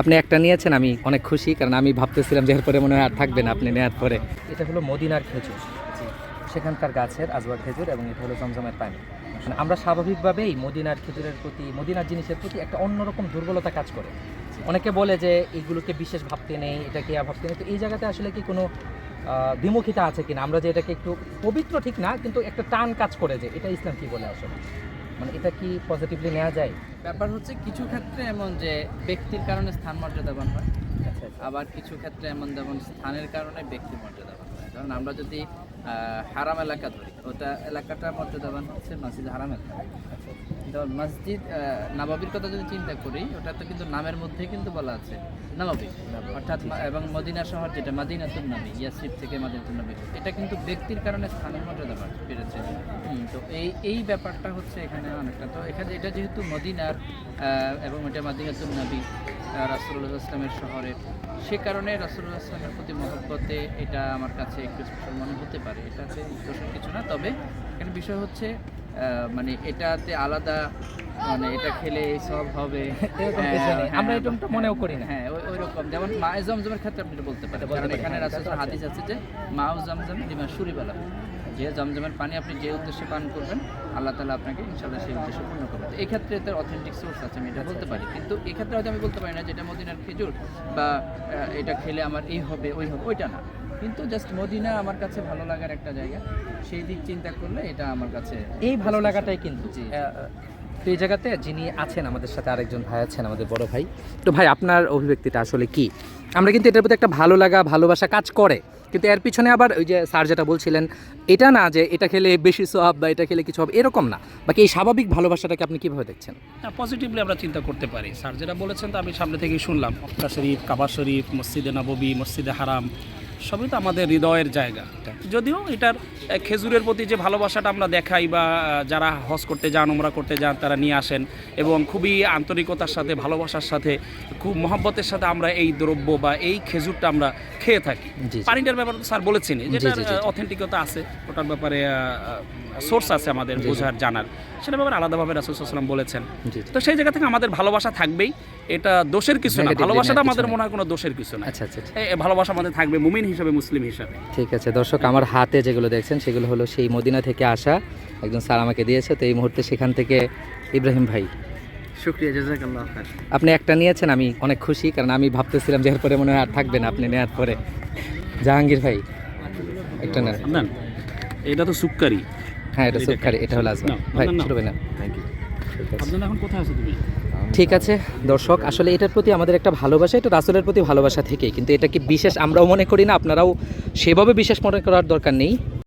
আপনি একটা নিয়েছেন, আমি অনেক খুশি, কারণ আমি ভাবতেছিলাম যে এরপরে মনে হয় আর থাকবে না আপনি নেওয়ার পরে। এটা হলো মদিনার খেজুর। সেখানকার গাছের আজওয়া খেজুর এবং এটা হলো জমজমের পানি। আমরা স্বাভাবিকভাবেই মদিনার খেজুরের প্রতি, মদিনার জিনিসের প্রতি একটা অন্যরকম দুর্বলতা কাজ করে। অনেকে বলে যে এইগুলোকে বিশেষ ভাবতে নেই এটাকে আর ভাবতে নেই? তো এই জায়গাতে আসলে কি কোনো দ্বিমুখিতা আছে কিনা? আমরা যে এটাকে একটু পবিত্র ঠিক না, কিন্তু একটা টান কাজ করে যে, এটা ইসলাম কি বলে আসলে? মানে এটা কি পজিটিভলি নেওয়া যায়? ব্যাপার হচ্ছে কিছু ক্ষেত্রে এমন যে ব্যক্তির কারণে স্থান মর্যাদাবান হয়। আচ্ছা আচ্ছা। আবার কিছু ক্ষেত্রে এমন যেমন স্থানের কারণে ব্যক্তি মর্যাদাবান হয়। কারণ আমরা যদি হারাম এলাকা ধরি ওটা এলাকাটা মর্যাদাবান হচ্ছে মসজিদ হারাম এলাকা। আচ্ছা যেমন মসজিদ নবাবির কথা যদি চিন্তা করি ওটা তো কিন্তু নামের মধ্যেই কিন্তু বলা আছে নবাবি। অর্থাৎ এবং মদিনা শহর যেটা মাদিনাতুল নবী ইয়াসির থেকে মাদিনাতুল নবী এটা কিন্তু ব্যক্তির কারণে স্থানের মর্যাদা হুম, তো এই এই ব্যাপারটা হচ্ছে এখানে অনেকটা। তো এখানে এটা যেহেতু মদিনার এবং এটা মাদিনাতুল নবী রাসুল্লাহ ইসলামের শহরে সে কারণে রাসুল্লাহ ইসলামের প্রতি মহব্বতে এটা আমার কাছে একটু স্পেশাল মনে হতে পারে। এটাতে দোষের কিছু না তবে এখানে বিষয় হচ্ছে আহ, মানে এটাতে আলাদা মানে এটা খেলে এই সব হবে। হ্যাঁ, নেই। হ্যাঁ, আমরা এরকমটা মনেও করি না। হ্যাঁ ওই- রকম। যেমন মায়ে জমজমের ক্ষেত্রে আপনি বলতে পারেন। কারণ এখানে হ্যাঁ, আছে। হাদিস আছে যে মাউ জমজম লিমা সুরিবালা। যে জমজমের পানি আপনি যে উদ্দেশ্যে পান করবেন আল্লাহ তালা আপনাকে ইনশাল্লাহ সেই উদ্দেশ্যে পূর্ণ করবেন তো এই ক্ষেত্রে তার অথেন্টিক সোর্স আছে আমি এটা আচ্ছা, বলতে পারি। কিন্তু এক্ষেত্রে হয়তো আমি বলতে পারি না যেটা মদিনার খেজুর বা এটা খেলে আমার এই হবে ওই হবে ওইটা না। কিন্তু জাস্ট মদিনা আমার কাছে ভালো লাগার একটা জায়গা সেই দিক চিন্তা করলে এটা আমার কাছে এই ভালো লাগাটাই কিন্তু তো এই জায়গাতে যিনি আছেন আমাদের সাথে আরেকজন ভাই আছেন আমাদের বড় ভাই। তো ভাই আপনার অভিব্যক্তিটা আসলে কি? আমরা কিন্তু এটার প্রতি একটা ভালো লাগা ভালোবাসা কাজ করে। কিন্তু এর পিছনে আবার ওই যে স্যার যেটা বলছিলেন, এটা না যে এটা খেলে বেশি সব বা এটা খেলে কিছু হবে, এরকম না। বাকি এই স্বাভাবিক ভালোবাসাটাকে আপনি কীভাবে দেখছেন? পজিটিভলি আমরা চিন্তা করতে পারি। স্যার যেটা বলেছেন তো আমি সামনে থেকেই শুনলাম। মক্কা শরীফ কাবা শরীফ, মসজিদে নববী, মসজিদে হারাম। সবই তো আমাদের হৃদয়ের জায়গা যদিও এটার খেজুরের প্রতি যে ভালোবাসাটা আমরা দেখাই বা যারা হজ করতে যান উমরা করতে যান তারা নিয়ে আসেন এবং খুবই আন্তরিকতার সাথে ভালোবাসার সাথে খুব মহব্বতের সাথে আমরা এই দ্রব্য বা এই খেজুরটা আমরা খেয়ে থাকি। পানিটার ব্যাপারে তো স্যার বলেছেন জি। অথেন্টিকতা আছে ওটার ব্যাপারে সোর্স আছে আমাদের। বোঝার জানার সেটা ব্যাপারে আলাদাভাবে রাসুলসাল্লাম বলেছেন তো সেই জায়গা থেকে আমাদের ভালোবাসা থাকবেই এটা দোষের কিছু না ভালোবাসাটা আমাদের মনে হয় কোনো দোষের কিছু না আচ্ছা আচ্ছা আচ্ছা। ভালোবাসা আমাদের থাকবে মুমিন হিসাবে মুসলিম হিসাবে। ঠিক আছে দর্শক আমার হাতে যেগুলো দেখছেন সেগুলো হলো সেই মদিনা থেকে আসা একজন স্যার আমাকে দিয়েছে। তো এই মুহূর্তে সেখান থেকে ইব্রাহিম ভাই। শুক্রিয়া জাজাকাল্লাহ আপনি একটা নিয়েছেন আমি অনেক খুশি কারণ আমি ভাবতেছিলাম যে এরপরে মনে হয় আর থাকবে না আপনি নেওয়ার পরে। জাহাঙ্গীর ভাই একটা নেন। এটা তো সুক্কারি। হ্যাঁ এটা সুখারি এটা হলো নাও, ভাই না থ্যাংক ইউ এখন কোথায় আছো তুমি? ঠিক আছে দর্শক আসলে এটার প্রতি আমাদের একটা ভালোবাসা এটা রাসুলের প্রতি ভালোবাসা থেকেই। কিন্তু এটা কি বিশেষ আমরাও মনে করি না? আপনারাও সেভাবে বিশেষ মনে করার দরকার নেই।